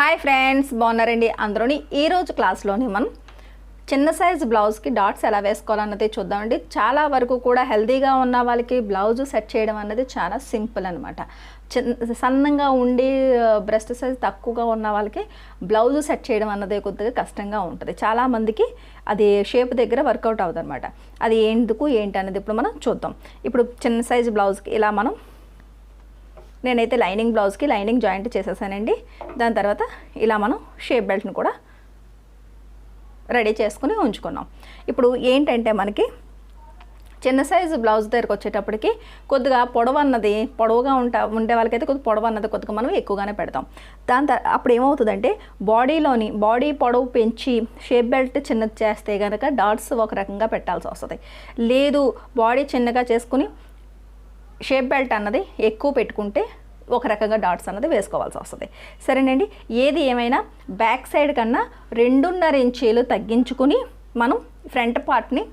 Hi friends బాగున్నారండి అందరూని. ఈరోజు క్లాస్లోని మనం చిన్న సైజ్ బ్లౌజ్కి డాట్స్ ఎలా వేసుకోవాలన్నది చూద్దామండి. చాలా వరకు కూడా హెల్తీగా ఉన్న వాళ్ళకి బ్లౌజ్ సెట్ చేయడం అన్నది చాలా సింపుల్ అనమాట చిన్న సన్నంగా ఉండి బ్రెస్ట్ సైజ్ తక్కువగా ఉన్న వాళ్ళకి బ్లౌజ్ సెట్ చేయడం అన్నది కొద్దిగా కష్టంగా ఉంటుంది. చాలామందికి అది షేప్ దగ్గర వర్కౌట్ అవుతుంది అనమాట అది ఎందుకు ఏంటి అనేది ఇప్పుడు మనం చూద్దాం. ఇప్పుడు చిన్న సైజ్ బ్లౌజ్కి ఇలా మనం నేనైతే లైనింగ్ బ్లౌజ్కి లైనింగ్ జాయింట్ చేసేసానండి. దాని తర్వాత ఇలా మనం షేప్ బెల్ట్ని కూడా రెడీ చేసుకుని ఉంచుకున్నాం. ఇప్పుడు ఏంటంటే మనకి చిన్న సైజు బ్లౌజ్ దగ్గరకు వచ్చేటప్పటికి కొద్దిగా పొడవు అన్నది పొడవుగా ఉంటా ఉండే వాళ్ళకైతే కొద్దిగా పొడవు అన్నది కొద్దిగా మనం ఎక్కువగానే పెడతాం. దాని తర్వాత అప్పుడు ఏమవుతుందంటే బాడీలోని బాడీ పొడవు పెంచి షేప్ బెల్ట్ చిన్నది చేస్తే కనుక డాట్స్ ఒక రకంగా పెట్టాల్సి వస్తుంది. లేదు బాడీ చిన్నగా చేసుకుని షేప్ బెల్ట్ అన్నది ఎక్కువ పెట్టుకుంటే ఒక రకంగా డాట్స్ అన్నది వేసుకోవాల్సి వస్తుంది. సరేనండి ఏది ఏమైనా బ్యాక్ సైడ్ కన్నా రెండున్నర ఇంచీలు తగ్గించుకుని మనం ఫ్రంట్ పార్ట్ని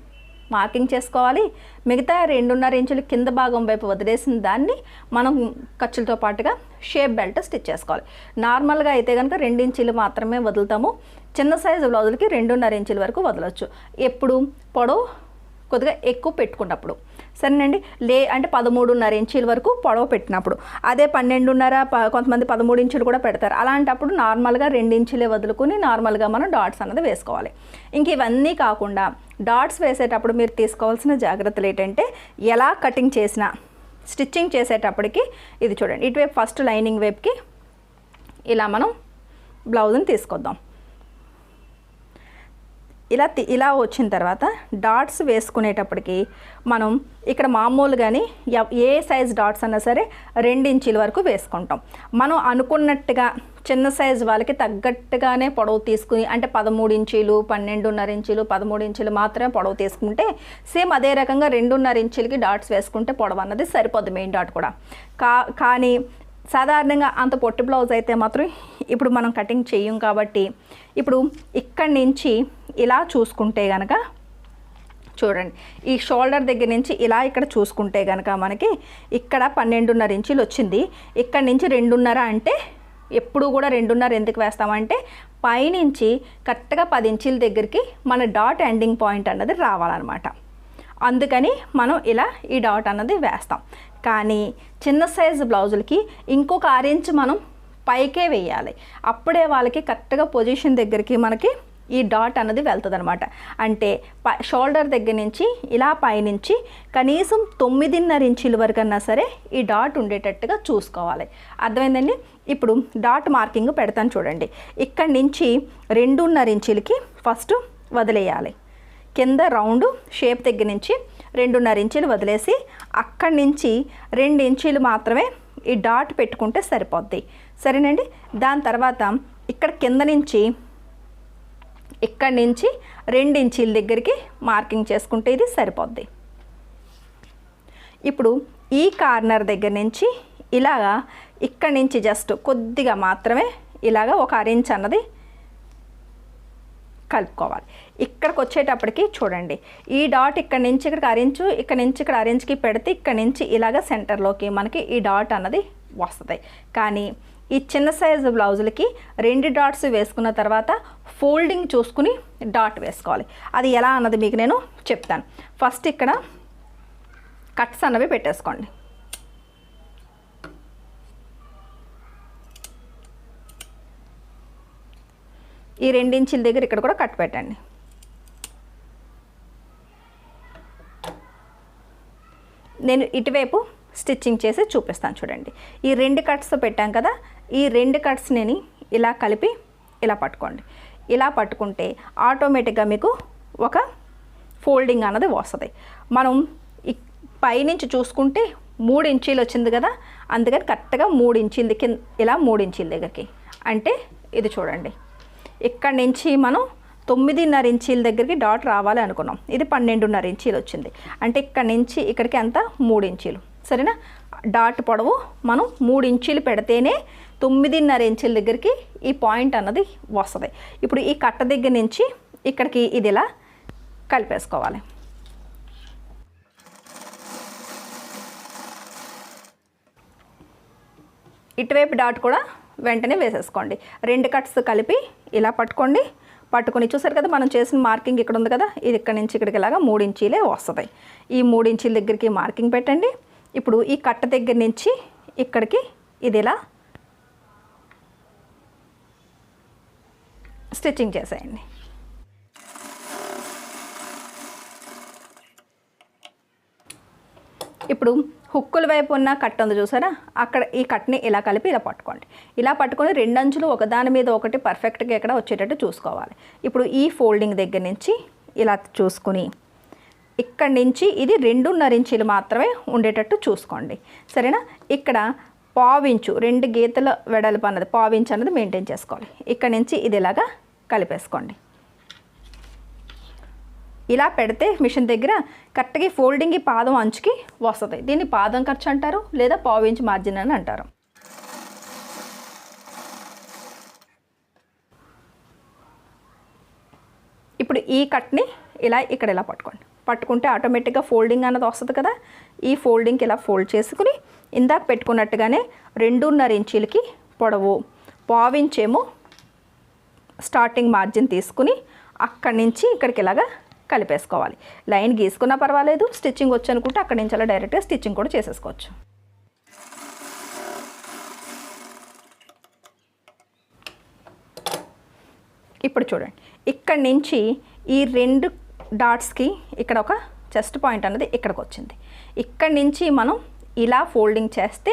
మార్కింగ్ చేసుకోవాలి. మిగతా రెండున్నర ఇంచులు కింద భాగం వైపు వదిలేసిన దాన్ని మనం ఖర్చులతో పాటుగా షేప్ బెల్ట్ స్టిచ్ చేసుకోవాలి. నార్మల్గా అయితే కనుక రెండు ఇంచీలు మాత్రమే వదులుతాము. చిన్న సైజు బ్లౌజులకి రెండున్నర ఇంచుల వరకు వదలొచ్చు. ఎప్పుడు? పొడవు కొద్దిగా ఎక్కువ పెట్టుకున్నప్పుడు. సరేనండి. లే అంటే పదమూడున్నర ఇంచీల వరకు పొడవు పెట్టినప్పుడు. అదే పన్నెండున్నర ప కొంతమంది పదమూడు ఇంచులు కూడా పెడతారు. అలాంటప్పుడు నార్మల్గా రెండు ఇంచులే వదులుకుని నార్మల్గా మనం డాట్స్ అన్నది వేసుకోవాలి. ఇంక ఇవన్నీ కాకుండా డాట్స్ వేసేటప్పుడు మీరు తీసుకోవాల్సిన జాగ్రత్తలు ఏంటంటే ఎలా కటింగ్ చేసినా స్టిచ్చింగ్ చేసేటప్పటికి ఇది చూడండి. ఇటువైపు ఫస్ట్ లైనింగ్ వైపుకి ఇలా మనం బ్లౌజ్ని తీసుకొద్దాం. ఇలా తి- ఇలా వచ్చిన తర్వాత డాట్స్ వేసుకునేటప్పటికి మనం ఇక్కడ మామూలుగానే ఏ సైజ్ డాట్స్ అన్నా సరే రెండు వరకు వేసుకుంటాం. మనం అనుకున్నట్టుగా చిన్న సైజ్ వాళ్ళకి తగ్గట్టుగానే పొడవు తీసుకుని అంటే పదమూడు ఇంచీలు పన్నెండున్నర ఇంచులు పదమూడు ఇంచులు మాత్రమే పొడవు తీసుకుంటే సేమ్ అదే రకంగా రెండున్నర ఇంచీలకి డాట్స్ వేసుకుంటే పొడవు అన్నది సరిపోద్ది మెయిన్ డాట్ కూడా. కా కానీ సాధారణంగా అంత పొట్టి బ్లౌజ్ అయితే మాత్రం ఇప్పుడు మనం కటింగ్ చేయం కాబట్టి ఇప్పుడు ఇక్కడి నుంచి ఇలా చూసుకుంటే కనుక చూడండి ఈ షోల్డర్ దగ్గర నుంచి ఇలా ఇక్కడ చూసుకుంటే కనుక మనకి ఇక్కడ పన్నెండున్నర ఇంచులు వచ్చింది. ఇక్కడ నుంచి రెండున్నర అంటే ఎప్పుడు కూడా రెండున్నర ఎందుకు వేస్తామంటే పైనుంచి కరెక్ట్గా పది ఇంచుల దగ్గరికి మన డాట్ ఎండింగ్ పాయింట్ అన్నది రావాలన్నమాట. అందుకని మనం ఇలా ఈ డాట్ అన్నది వేస్తాం. కానీ చిన్న సైజు బ్లౌజులకి ఇంకొక ఆరెంజ్ మనం పైకే వేయాలి. అప్పుడే వాళ్ళకి కరెక్ట్గా పొజిషన్ దగ్గరికి మనకి ఈ డాట్ అన్నది వెళ్తుంది అనమాట అంటే షోల్డర్ దగ్గర నుంచి ఇలా పైనుంచి కనీసం తొమ్మిదిన్నర ఇంచుల వరకు అన్నా సరే ఈ డాట్ ఉండేటట్టుగా చూసుకోవాలి. అర్థమైందండి? ఇప్పుడు డాట్ మార్కింగ్ పెడతాను చూడండి. ఇక్కడి నుంచి రెండున్నర ఇంచులకి ఫస్ట్ వదిలేయాలి. కింద రౌండ్ షేప్ దగ్గర నుంచి రెండున్నర ఇంచులు వదిలేసి అక్కడి నుంచి రెండు ఇంచులు మాత్రమే ఈ డాట్ పెట్టుకుంటే సరిపోద్ది. సరేనండి? దాని తర్వాత ఇక్కడ కింద నుంచి ఇక్కడి నుంచి రెండు ఇంచీల దగ్గరికి మార్కింగ్ చేసుకుంటే ఇది సరిపోద్ది. ఇప్పుడు ఈ కార్నర్ దగ్గర నుంచి ఇలాగా ఇక్కడి నుంచి జస్ట్ కొద్దిగా మాత్రమే ఇలాగా ఒక అరెంజ్ అన్నది కలుపుకోవాలి. ఇక్కడికి వచ్చేటప్పటికి చూడండి ఈ డాట్ ఇక్కడ నుంచి ఇక్కడికి అరెంజ్ ఇక్కడ నుంచి ఇక్కడ అరెంజ్కి పెడితే ఇక్కడ నుంచి ఇలాగ సెంటర్లోకి మనకి ఈ డాట్ అన్నది వస్తుంది. కానీ ఈ చిన్న సైజు బ్లౌజులకి రెండు డాట్స్ వేసుకున్న తర్వాత ఫోల్డింగ్ చూసుకుని డాట్ వేసుకోవాలి. అది ఎలా అన్నది మీకు నేను చెప్తాను. ఫస్ట్ ఇక్కడ కట్స్ అన్నవి పెట్టేసుకోండి. ఈ రెండించుల దగ్గర ఇక్కడ కూడా కట్ పెట్టండి. నేను ఇటువైపు స్టిచ్చింగ్ చేసి చూపిస్తాను చూడండి. ఈ రెండు కట్స్ పెట్టాం కదా ఈ రెండు కట్స్ నేను ఇలా కలిపి ఇలా పట్టుకోండి. ఇలా పట్టుకుంటే ఆటోమేటిక్గా మీకు ఒక ఫోల్డింగ్ అన్నది వస్తుంది. మనం పైనుంచి చూసుకుంటే మూడు ఇంచీలు వచ్చింది కదా అందుకని కరెక్ట్గా మూడు ఇంచీల కింద ఇలా మూడు ఇంచీల దగ్గరికి. అంటే ఇది చూడండి. ఇక్కడ నుంచి మనం తొమ్మిదిన్నర ఇంచీల దగ్గరికి డాట్ రావాలి అనుకున్నాం. ఇది పన్నెండున్నర ఇంచీలు వచ్చింది. అంటే ఇక్కడ నుంచి ఇక్కడికి అంత మూడు ఇంచీలు. సరేనా? డాట్ పొడవు మనం మూడు ఇంచీలు పెడితేనే తొమ్మిదిన్నర ఇంచుల దగ్గరికి ఈ పాయింట్ అన్నది వస్తుంది. ఇప్పుడు ఈ కట్ట దగ్గర నుంచి ఇక్కడికి ఇది ఇలా కలిపేసుకోవాలి. ఇటువైపు డాట్ కూడా వెంటనే వేసేసుకోండి. రెండు కట్స్ కలిపి ఇలా పట్టుకోండి. పట్టుకొని చూసారు కదా మనం చేసిన మార్కింగ్ ఇక్కడ ఉంది కదా ఇది ఇక్కడ నుంచి ఇక్కడికి ఇలాగా మూడు ఇంచీలే వస్తుంది. ఈ మూడించీల దగ్గరికి మార్కింగ్ పెట్టండి. ఇప్పుడు ఈ కట్ట దగ్గర నుంచి ఇక్కడికి ఇది ఇలా స్టిచ్చింగ్ చేసేయండి. ఇప్పుడు హుక్కుల వైపు ఉన్న కట్ ఉంది చూసారా? అక్కడ ఈ కట్ని ఇలా కలిపి ఇలా పట్టుకోండి. ఇలా పట్టుకొని రెండు అంచులు ఒకదాని మీద ఒకటి పర్ఫెక్ట్గా ఇక్కడ వచ్చేటట్టు చూసుకోవాలి. ఇప్పుడు ఈ ఫోల్డింగ్ దగ్గర నుంచి ఇలా చూసుకుని ఇక్కడి నుంచి ఇది రెండున్నర ఇంచులు మాత్రమే ఉండేటట్టు చూసుకోండి. సరేనా? ఇక్కడ పావించు రెండు గీతల వెడల్పు అన్నది పావించు అన్నది మెయింటైన్ చేసుకోవాలి. ఇక్కడ నుంచి ఇది ఇలాగా కలిపేసుకోండి. ఇలా పెడితే మిషన్ దగ్గర కరెక్ట్గా ఫోల్డింగ్కి ఫోల్డింగ్ ఈ పాదం అంచుకి వస్తుంది. దీన్ని పాదం ఖర్చు అంటారు లేదా పావు ఇంచ్ మార్జిన్ అని అంటారు. ఇప్పుడు ఈ కట్ని ఇలా ఇక్కడ ఇలా పట్టుకోండి. పట్టుకుంటే ఆటోమేటిక్గా ఫోల్డింగ్ అన్నది వస్తుంది కదా. ఈ ఫోల్డింగ్కి ఇలా ఫోల్డ్ చేసుకుని ఇందాక పెట్టుకున్నట్టుగానే రెండున్నర ఇంచీలకి పొడవు. పావించేమో స్టార్టింగ్ మార్జిన్ తీసుకుని అక్కడి నుంచి ఇక్కడికి ఇలాగా కలిపేసుకోవాలి. లైన్ గీసుకున్నా పర్వాలేదు స్టిచ్చింగ్ వచ్చు అనుకుంటే అక్కడి నుంచి అలా డైరెక్ట్గా స్టిచ్చింగ్ కూడా చేసేసుకోవచ్చు. ఇప్పుడు చూడండి ఇక్కడి నుంచి ఈ రెండు డాట్స్కి ఇక్కడ ఒక చెస్ట్ పాయింట్ అన్నది ఇక్కడికి వచ్చింది ఇక్కడి నుంచి మనం ఇలా ఫోల్డింగ్ చేస్తే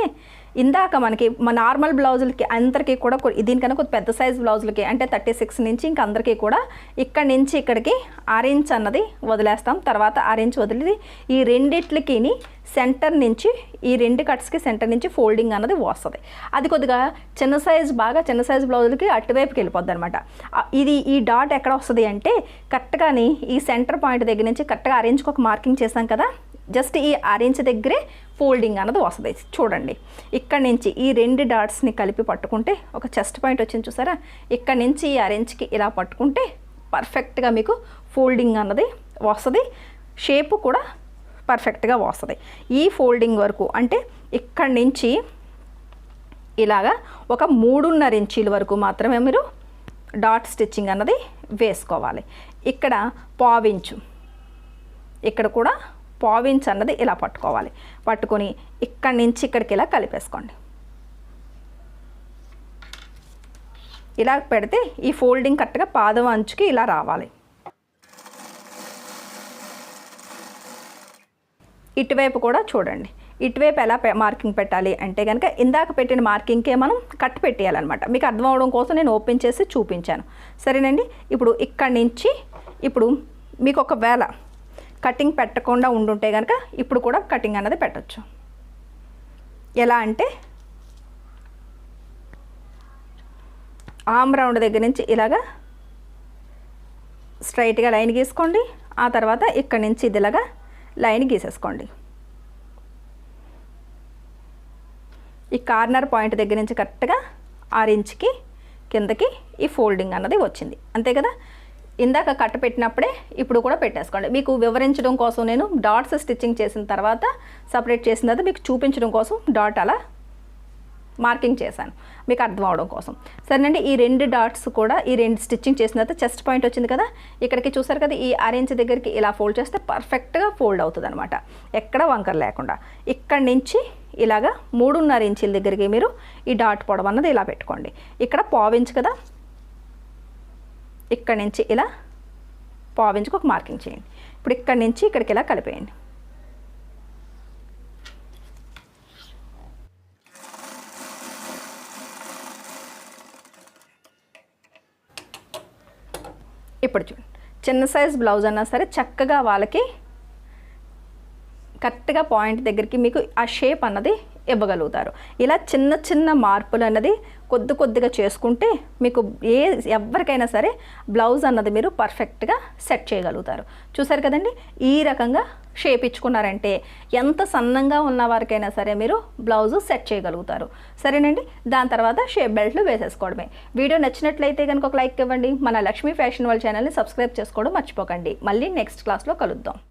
ఇందాక మనకి మన నార్మల్ బ్లౌజులకి అందరికీ కూడా దీనికన్నా కొద్ది పెద్ద సైజ్ బ్లౌజులకి అంటే థర్టీ సిక్స్ నుంచి ఇంక అందరికీ కూడా ఇక్కడ నుంచి ఇక్కడికి ఆరెంజ్ అన్నది వదిలేస్తాం. తర్వాత ఆరెంజ్ వదిలి ఈ రెండిట్లకి సెంటర్ నుంచి ఈ రెండు కట్స్కి సెంటర్ నుంచి ఫోల్డింగ్ అన్నది వస్తుంది. అది కొద్దిగా చిన్న సైజ్ బాగా చిన్న సైజ్ బ్లౌజులకి అటువైపుకి వెళ్ళిపోద్ది అనమాట ఇది ఈ డాట్ ఎక్కడ వస్తుంది అంటే కరెక్ట్గాని ఈ సెంటర్ పాయింట్ దగ్గర నుంచి కరెక్ట్గా ఆరెంజ్కి ఒక మార్కింగ్ చేశాం కదా జస్ట్ ఈ ఆరెంజ్ దగ్గరే ఫోల్డింగ్ అన్నది వస్తుంది. చూడండి. ఇక్కడ నుంచి ఈ రెండు డాట్స్ని కలిపి పట్టుకుంటే ఒక చెస్ట్ పాయింట్ వచ్చింది చూసారా? ఇక్కడ నుంచి ఈ ఆరెంజ్కి ఇలా పట్టుకుంటే పర్ఫెక్ట్గా మీకు ఫోల్డింగ్ అన్నది వస్తుంది. షేప్ కూడా పర్ఫెక్ట్గా వస్తుంది. ఈ ఫోల్డింగ్ వరకు అంటే ఇక్కడి నుంచి ఇలాగా ఒక మూడున్నర ఇంచీల వరకు మాత్రమే మీరు డాట్ స్టిచ్చింగ్ అన్నది వేసుకోవాలి. ఇక్కడ పావించు. ఇక్కడ కూడా పావించ్ అన్నది ఇలా పట్టుకోవాలి. పట్టుకొని ఇక్కడి నుంచి ఇక్కడికి ఇలా కలిపేసుకోండి. ఇలా పెడితే ఈ ఫోల్డింగ్ కరెక్ట్గా పాదం అంచుకి ఇలా రావాలి. ఇటువైపు కూడా చూడండి. ఇటువైపు ఎలా పె- మార్కింగ్ పెట్టాలి అంటే కనుక ఇందాక పెట్టిన మార్కింగ్కే మనం కట్ పెట్టేయాలన్నమాట. మీకు అర్థం అవడం కోసం నేను ఓపెన్ చేసి చూపించాను. సరేనండి? ఇప్పుడు ఇక్కడి నుంచి ఇప్పుడు మీకు ఒకవేళ కటింగ్ పెట్టకుండా ఉండుంటే కనుక ఇప్పుడు కూడా కటింగ్ అన్నది పెట్టచ్చు. ఎలా అంటే ఆమ్ రౌండ్ దగ్గర నుంచి ఇలాగా స్ట్రైట్గా లైన్ గీసుకోండి. ఆ తర్వాత ఇక్కడ నుంచి ఇదిలాగా లైన్ గీసేసుకోండి. ఈ కార్నర్ పాయింట్ దగ్గర నుంచి కరెక్ట్గా ఆరు ఇంచ్కి కిందకి ఈ ఫోల్డింగ్ అన్నది వచ్చింది. అంతే కదా? ఇందాక కట్ట పెట్టినప్పుడే ఇప్పుడు కూడా పెట్టేసుకోండి. మీకు వివరించడం కోసం నేను డాట్స్ స్టిచ్చింగ్ చేసిన తర్వాత సపరేట్ చేసిన తర్వాత మీకు చూపించడం కోసం డాట్ అలా మార్కింగ్ చేశాను. మీకు అర్థం అవడం కోసం. సరేనండి ఈ రెండు డాట్స్ కూడా ఈ రెండు స్టిచ్చింగ్ చేసిన తర్వాత చెస్ట్ పాయింట్ వచ్చింది కదా ఇక్కడికి చూసారు కదా ఈ ఆరెంజ్ దగ్గరికి ఇలా ఫోల్డ్ చేస్తే పర్ఫెక్ట్గా ఫోల్డ్ అవుతుంది అనమాట ఎక్కడ వంకర లేకుండా. ఇక్కడి నుంచి ఇలాగా మూడున్నర ఇంచుల దగ్గరికి మీరు ఈ డాట్ పొడవు అన్నది ఇలా పెట్టుకోండి. ఇక్కడ పావించు కదా ఇక్కడ నుంచి ఇలా పావించుకు ఒక మార్కింగ్ చేయండి. ఇప్పుడు ఇక్కడ నుంచి ఇక్కడికి ఇలా కలిపేయండి. ఇప్పుడు చూడండి చిన్న సైజ్ బ్లౌజ్ అన్నా సరే చక్కగా వాళ్ళకి కరెక్ట్గా పాయింట్ దగ్గరికి మీకు ఆ షేప్ అన్నది ఇవ్వగలుగుతారు. ఇలా చిన్న చిన్న మార్పులు అన్నది కొద్ది కొద్దిగా చేసుకుంటే మీకు ఏ ఎవరికైనా సరే బ్లౌజ్ అన్నది మీరు పర్ఫెక్ట్గా సెట్ చేయగలుగుతారు. చూసారు కదండి? ఈ రకంగా షేప్ ఇచ్చుకున్నారంటే ఎంత సన్నంగా ఉన్న వారికైనా సరే మీరు బ్లౌజ్ సెట్ చేయగలుగుతారు. సరేనండి? దాని తర్వాత షేప్ బెల్ట్లు వేసేసుకోవడమే. వీడియో నచ్చినట్లయితే కనుక ఒక లైక్ ఇవ్వండి. మన లక్ష్మీ ఫ్యాషన్ వాళ్ళ ఛానల్ని సబ్స్క్రైబ్ చేసుకోవడం మర్చిపోకండి. మళ్ళీ నెక్స్ట్ క్లాస్లో కలుద్దాం.